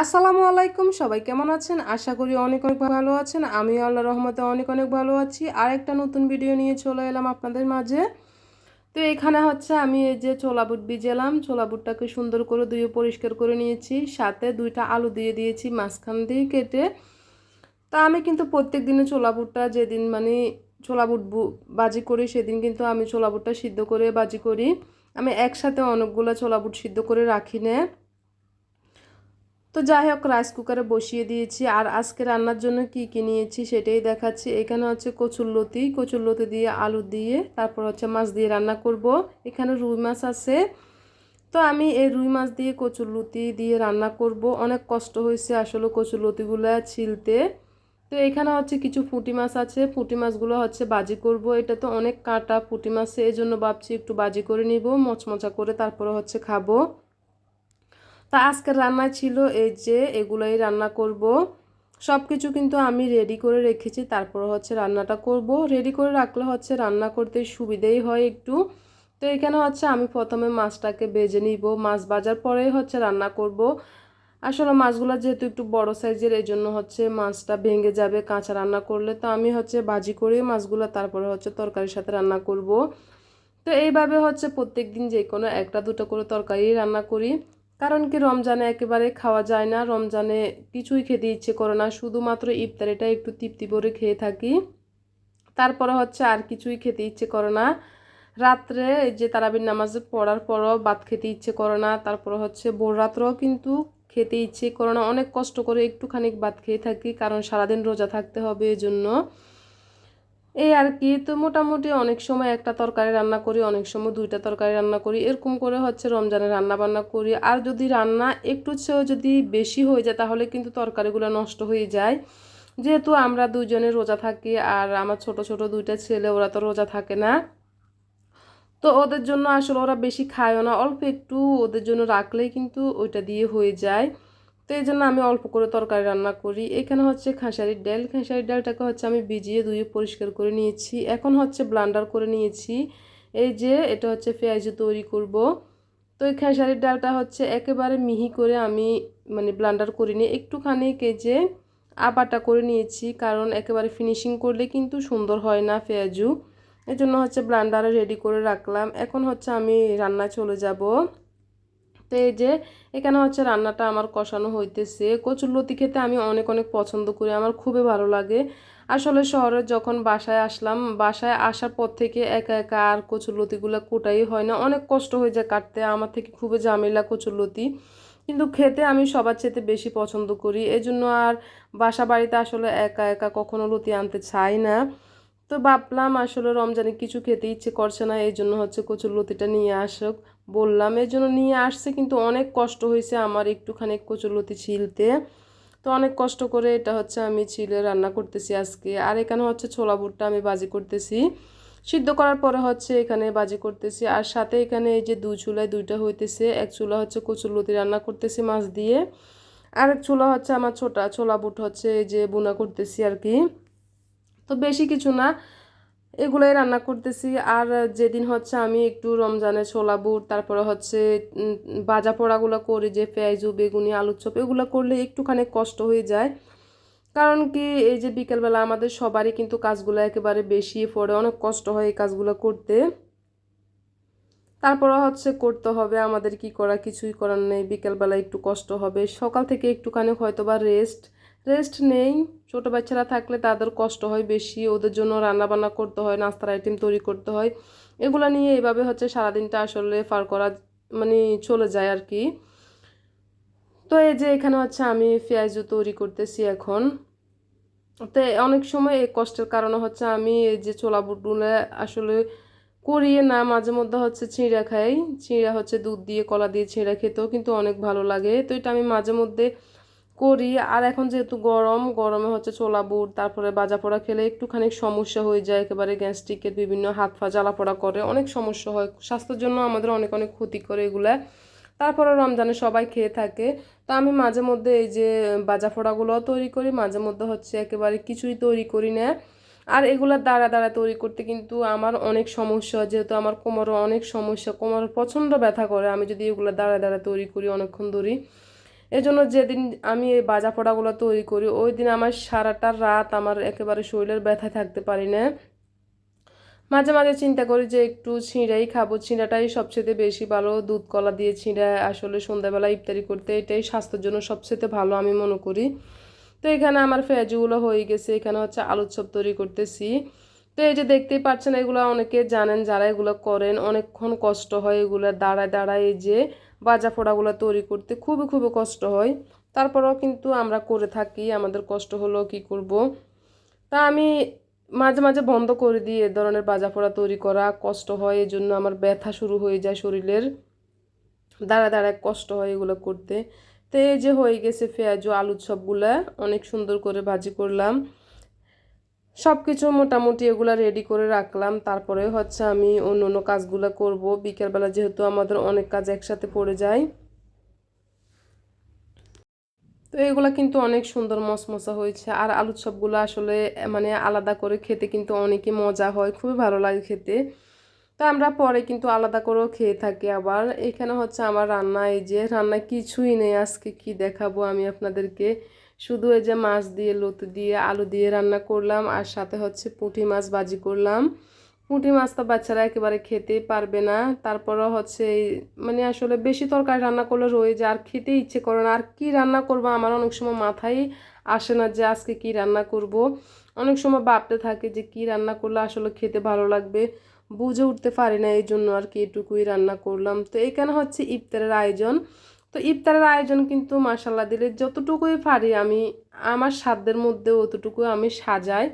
আসসালামু আলাইকুম, সবাই কেমন আছেন? আশা করি অনেক অনেক ভালো আছেন। আমি আল্লাহ রহমতে অনেক অনেক ভালো আছি। আর একটা নতুন ভিডিও নিয়ে চলে এলাম আপনাদের মাঝে। তো এখানে হচ্ছে আমি এই যে ছোলা বুট ভিজেলাম। ছোলা বুটটাকে সুন্দর করে ধুয়ে পরিষ্কার করে নিয়েছি। সাথে দুইটা আলু দিয়ে দিয়েছি মাঝখান দিয়ে কেটে। তা আমি কিন্তু প্রত্যেক দিনে ছোলা বুটটা যেদিন মানে ছোলা বুট বাজি করি, সেদিন কিন্তু আমি ছোলা বুটটা সিদ্ধ করে বাজি করি। আমি একসাথে অনেকগুলো ছোলা বুট সিদ্ধ করে রাখি না। তো যাই হোক রাইস কুকারে বসিয়ে দিয়েছি। আর আজকে রান্নার জন্য কি কি নিয়েছি সেটাই দেখাচ্ছি। এখানে হচ্ছে কচুরলতি কচুরলতি দিয়ে আলু দিয়ে তারপর হচ্ছে মাছ দিয়ে রান্না করব। এখানে রুই মাছ আছে। তো আমি এই রুই মাছ দিয়ে কচুরলতি দিয়ে রান্না করব। অনেক কষ্ট হয়েছে আসলে কচুরলতিগুলো ছিলতে। তো এখানে হচ্ছে কিছু পুঁটি মাছ আছে। পুঁটি মাছগুলো হচ্ছে বাজি করব। এটা তো অনেক কাটা পুঁটি মাছে এই জন্য ভাবছি একটু বাজি করে নিব, মচমচা করে তারপরে হচ্ছে খাব। তা আজকের রান্না ছিল এই যে এগুলোই রান্না করব। সব কিছু কিন্তু আমি রেডি করে রেখেছি, তারপর হচ্ছে রান্নাটা করব। রেডি করে রাখলে হচ্ছে রান্না করতে সুবিধেই হয় একটু। তো এখানে হচ্ছে আমি প্রথমে মাছটাকে বেজে নিব। মাছ বাজার পরেই হচ্ছে রান্না করব। আসলে মাছগুলো যেহেতু একটু বড় সাইজের এই জন্য হচ্ছে মাছটা ভেঙে যাবে কাঁচা রান্না করলে। তো আমি হচ্ছে ভাজি করে মাছগুলো তারপরে হচ্ছে তরকারির সাথে রান্না করব। তো এইভাবে হচ্ছে প্রত্যেক দিন যে কোনো একটা দুটো করে তরকারি রান্না করি। কারণ কি রমজানে একেবারে খাওয়া যায় না, রমজানে কিছুই খেতে ইচ্ছে করে না, শুধুমাত্র ইফতারিটা একটু তৃপ্তি করে খেয়ে থাকি। তারপরে হচ্ছে আর কিছুই খেতে ইচ্ছে করে না। রাত্রে যে তারাবির নামাজে পড়ার পরও ভাত খেতে ইচ্ছে করে না, তারপরে হচ্ছে ভোর রাত্রেও কিন্তু খেতে ইচ্ছে করে না। অনেক কষ্ট করে একটুখানি ভাত খেয়ে থাকি, কারণ সারাদিন রোজা থাকতে হবে এই জন্য এই আর কি, তো মোটামুটি অনেক সময় একটা তরকারি রান্না করি, অনেক সময় দুইটা তরকারি রান্না করি, এরকম করে হচ্ছে রমজানে রান্না বান্না করি। আর যদি রান্না একটু চেয়েও যদি বেশি হয়ে যায়, তাহলে কিন্তু তরকারিগুলো নষ্ট হয়ে যায়। যেহেতু আমরা দুজনে রোজা থাকি, আর আমার ছোট ছোট দুইটা ছেলে, ওরা তো রোজা থাকে না। তো ওদের জন্য আসলে ওরা বেশি খায়ও না, অল্প একটু ওদের জন্য রাখলেই কিন্তু ওইটা দিয়ে হয়ে যায়। তো এই জন্য আমি অল্প করে তরকারি রান্না করি। এখানে হচ্ছে খাঁসারির ডাল। খাঁসারির ডালটাকে হচ্ছে আমি ভিজিয়ে ধুয়ে পরিষ্কার করে নিয়েছি। এখন হচ্ছে ব্লান্ডার করে নিয়েছি। এই যে এটা হচ্ছে পেঁয়াজি তৈরি করব। তো এই খেসারির ডালটা হচ্ছে একেবারে মিহি করে আমি মানে ব্লান্ডার করিনি। একটুখানি কেজে আবাটা করে নিয়েছি কারণ একেবারে ফিনিশিং করলে কিন্তু সুন্দর হয় না পেঁয়াজু। এই জন্য হচ্ছে ব্লান্ডারে রেডি করে রাখলাম। এখন হচ্ছে আমি রান্না চলে যাব। তো এই যে এখানে হচ্ছে রান্নাটা আমার কষানো হইতেছে। কচুরলতি খেতে আমি অনেক অনেক পছন্দ করি, আমার খুবই ভালো লাগে। আসলে শহরে যখন বাসায় আসলাম, বাসায় আসার পর থেকে একা একা আর কচুরলতিগুলো কোটাই হয় না। অনেক কষ্ট হয়ে যায় কাটতে, আমার থেকে খুবই ঝামেলা কচুরলতি কিন্তু খেতে আমি সবার চেয়ে বেশি পছন্দ করি। এজন্য আর বাসা বাড়িতে আসলে একা একা কখনো লতি আনতে চাই না। তো ভাবলাম আসলে রমজানে কিছু খেতে ইচ্ছে করছে না, এই জন্য হচ্ছে কচুর লতিটা নিয়ে আসুক। বললাম, এই জন্য নিয়ে আসছে, কিন্তু অনেক কষ্ট হয়েছে আমার একটুখানি কচুর লতি ছিলতে। তো অনেক কষ্ট করে এটা হচ্ছে আমি ছিলে রান্না করতেছি আজকে। আর এখানে হচ্ছে ছোলা বুটটা আমি বাজি করতেছি। সিদ্ধ করার পরে হচ্ছে এখানে বাজি করতেছি। আর সাথে এখানে এই যে দুই চুলায় দুইটা হইতেছে, এক চুলা হচ্ছে কচুর লতি রান্না করতেছি মাছ দিয়ে। আর এক চুলা হচ্ছে আমার ছোটা ছোলা বুট হচ্ছে এই যে বুনা করতেছি আর কি। তো বেশি কিছু না। এগুলোই রান্না করতেছি। আর যেদিন হচ্ছে আমি একটু রমজানে ছোলা বুট, তারপরে হচ্ছে বাজা পোড়াগুলো করি, যে পেঁয়াজু, বেগুনি, আলুর চপ, এগুলো করলে একটুখানি কষ্ট হয়ে যায়। কারণ কি, এই যে বিকেলবেলা আমাদের সবারই কিন্তু কাজগুলো একেবারে বেশি পড়ে, অনেক কষ্ট হয় এই কাজগুলো করতে। তারপরে হচ্ছে করতে হবে, আমাদের কি করা, কিছুই করার নেই। বিকেলবেলা একটু কষ্ট হবে। সকাল থেকে একটুখানি হয়তো বা রেস্ট রেস্ট নেই। ছোটো বাচ্চারা থাকলে তাদের কষ্ট হয় বেশি, ওদের জন্য রান্না বান্না করতে হয়, নাস্তার আইটেম তৈরি করতে হয়। এগুলো নিয়ে এইভাবে হচ্ছে সারাদিনটা আসলে পার করা মানে চলে যায় আর কি তো এই যে এখানে হচ্ছে আমি পেঁয়াজু তৈরি করতেছি এখন। তো অনেক সময় এই কষ্টের কারণে হচ্ছে আমি এই যে ছোলা বুটগুলো আসলে করিয়ে না মাঝে মধ্যে হচ্ছে ছিঁড়া খাই। ছিঁড়া হচ্ছে দুধ দিয়ে, কলা দিয়ে ছিঁড়া খেতেও কিন্তু অনেক ভালো লাগে। তো এটা আমি মাঝে মধ্যে করি। আর এখন যেহেতু গরম, গরমে হচ্ছে ছোলা, বুট, তারপরে বাজা পোড়া খেলে একটুখানি সমস্যা হয়ে যায়। একেবারে গ্যাস্ট্রিকের বিভিন্ন হাত পা জ্বালা পোড়া করে, অনেক সমস্যা হয়। স্বাস্থ্যের জন্য আমাদের অনেক অনেক ক্ষতি করে এগুলা। তারপরে রমজানে সবাই খেয়ে থাকে। তো আমি মাঝে মধ্যে এই যে বাজা ফোড়াগুলোও তৈরি করি, মাঝে মধ্যে হচ্ছে একেবারে কিছুই তৈরি করি না। আর এগুলোর দ্বারা দ্বারা তৈরি করতে কিন্তু আমার অনেক সমস্যা যেহেতু আমার কোমরে অনেক সমস্যা, কোমর প্রচণ্ড ব্যথা করে। আমি যদি এগুলো দ্বারা দ্বারা তৈরি করি অনেকক্ষণ ধরি এই জন্য যেদিন আমি এই বাজা পোড়াগুলো তৈরি করি, ওই দিন আমার সারাটা রাত আমার একেবারে শরীরের ব্যথায় থাকতে পারি না। মাঝে মাঝে চিন্তা করি যে একটু ছিঁড়াই খাব। ছিঁড়াটাই সবচেয়ে বেশি ভালো। দুধ কলা দিয়ে ছিঁড়া আসলে সন্ধ্যাবেলা ইফতারি করতে, এটাই স্বাস্থ্যের জন্য সবচেয়ে ভালো আমি মনে করি। তো এখানে আমার ফেজুগুলো হয়ে গেছে। এখানে হচ্ছে আলুর চপ তৈরি করতেছি। তো এই যে দেখতেই পাচ্ছেন, এগুলো অনেকে জানেন যারা এগুলো করেন, অনেকক্ষণ কষ্ট হয় এগুলো দাঁড়ায় দাঁড়ায় এই যে বাজা ফোড়াগুলো তৈরি করতে খুবই খুবই কষ্ট হয়। তারপরেও কিন্তু আমরা করে থাকি, আমাদের কষ্ট হলো কি করব? তা আমি মাঝে মাঝে বন্ধ করে দিই এ ধরনের বাজা ফোড়া তৈরি করা কষ্ট হয় এই জন্য আমার ব্যথা শুরু হয়ে যায় শরীরের। দাঁড়া দাঁড়ায় কষ্ট হয় এগুলো করতে। তো এই যে হয়ে গেছে পেঁয়াজ, আলুর সবগুলা অনেক সুন্দর করে ভাজি করলাম। সব কিছু মোটামুটি এগুলো রেডি করে রাখলাম। তারপরে হচ্ছে আমি অন্য অন্য কাজগুলো করব। বিকেলবেলা যেহেতু আমাদের অনেক কাজ একসাথে পড়ে যায়। তো এগুলো কিন্তু অনেক সুন্দর মশমশা হয়েছে। আর আলুর চপগুলো আসলে মানে আলাদা করে খেতে কিন্তু অনেকই মজা হয়। খুবই ভালো লাগে খেতে। তো আমরা পরে কিন্তু আলাদা করেও খেয়ে থাকি আবার। এখানে হচ্ছে আমার রান্না, এই যে রান্না কিছুই নেই। আজকে কি দেখাবো আমি আপনাদেরকে? শুধু এই যে মাছ দিয়ে, লতু দিয়ে, আলু দিয়ে রান্না করলাম আর সাথে হচ্ছে পুঁটি মাছ ভাজি করলাম। পুঁটি মাছ তো বাচ্চারা একেবারে খেতেই পারবে না। তারপরও হচ্ছে মানে আসলে বেশি তরকারি রান্না করলে রয়ে যায়, আর খেতে ইচ্ছে করে না। আর কি রান্না করব আমার অনেক সময় মাথায় আসে না যে আজকে কি রান্না করব। অনেক সময় ভাবতে থাকে যে কি রান্না করলে আসলে খেতে ভালো লাগবে। বুঝে উঠতে পারি না এই জন্য আর কি এটুকুই রান্না করলাম। তো এখানে হচ্ছে ইফতারের আয়োজন। তো ইফতারের আয়োজন কিন্তু মাসাল্লাহ দিলে যতটুকুই পারি আমি, আমার সাধ্যের মধ্যে অতটুকু আমি সাজাই।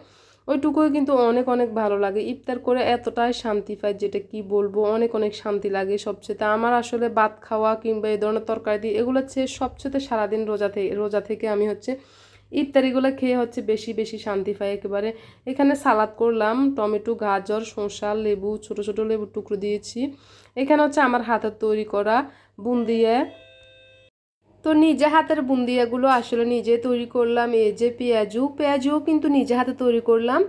ওইটুকুই কিন্তু অনেক অনেক ভালো লাগে। ইফতার করে এতটাই শান্তি পাই যেটা কি বলব, অনেক অনেক শান্তি লাগে সবচেয়ে। আমার আসলে ভাত খাওয়া কিংবা এই ধরনের তরকারি দিয়ে এগুলো হচ্ছে সবচেয়ে সারাদিন রোজা থেকে রোজা থেকে আমি হচ্ছে ইফতারিগুলো খেয়ে হচ্ছে বেশি বেশি শান্তি পাই একেবারে। এখানে সালাদ করলাম, টমেটো, গাজর, শসা, লেবু, ছোট ছোট লেবু টুকরো দিয়েছি। এখানে হচ্ছে আমার হাতের তৈরি করা বুন্দিয়া তো নিজে হাতের বুন্দিয়াগুলো আসলে নিজে তৈরি করলাম, এই যে পেঁয়াজু, পেঁয়াজুও কিন্তু নিজে হাতে তৈরি করলাম।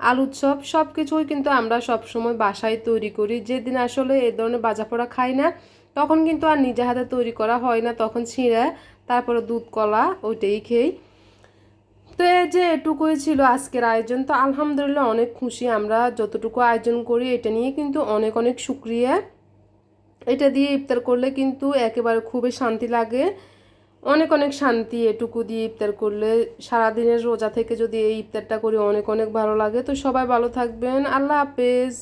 আলুর চপ সব কিছুই কিন্তু আমরা সব সময় বাসায় তৈরি করি। যেদিন আসলে এ ধরনের বাজা পোড়া খাই না, তখন কিন্তু আর নিজে হাতে তৈরি করা হয় না। তখন ছিঁড়ে, তারপরে দুধ, কলা ওইটাই খেই। তো এই যে এটুকুই ছিল আজকের আয়োজন। তো আলহামদুলিল্লাহ অনেক খুশি আমরা যতটুকু আয়োজন করি, এটা নিয়ে কিন্তু অনেক অনেক শুক্রিয়া। এটা দিয়ে ইফতার করলে কিন্তু একেবারে খুবই শান্তি লাগে। অনেক অনেক শান্তি এটুকু দিয়ে ইফতার করলে সারাদিনের রোজা থেকে যদি এই ইফতারটা করি অনেক অনেক ভালো লাগে। তো সবাই ভালো থাকবেন। আল্লাহ হাফেজ।